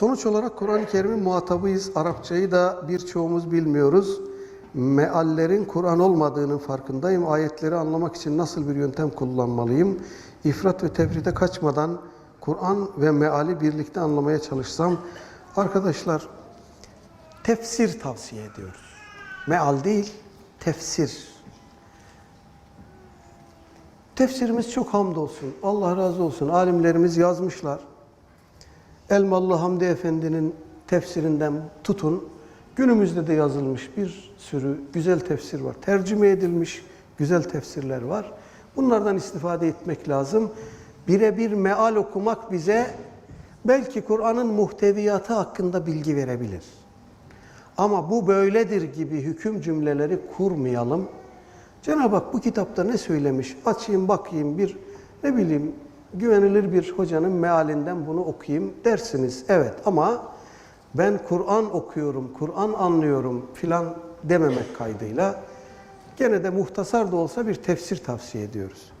Sonuç olarak Kur'an-ı Kerim'in muhatabıyız. Arapçayı da birçoğumuz bilmiyoruz. Meallerin Kur'an olmadığının farkındayım. Ayetleri anlamak için nasıl bir yöntem kullanmalıyım? İfrat ve tefrite kaçmadan Kur'an ve meali birlikte anlamaya çalışsam. Arkadaşlar tefsir tavsiye ediyoruz. Meal değil, tefsir. Tefsirimiz çok hamdolsun. Allah razı olsun. Alimlerimiz yazmışlar. Elmalı Hamdi Efendi'nin tefsirinden tutun. Günümüzde de yazılmış bir sürü güzel tefsir var. Tercüme edilmiş güzel tefsirler var. Bunlardan istifade etmek lazım. Birebir meal okumak bize belki Kur'an'ın muhteviyatı hakkında bilgi verebilir. Ama bu böyledir gibi hüküm cümleleri kurmayalım. Cenab-ı Hak bu kitapta ne söylemiş? Açayım bakayım bir ne bileyim güvenilir bir hocanın mealinden bunu okuyayım dersiniz. Evet ama ben Kur'an okuyorum, Kur'an anlıyorum filan dememek kaydıyla gene de muhtasar da olsa bir tefsir tavsiye ediyoruz.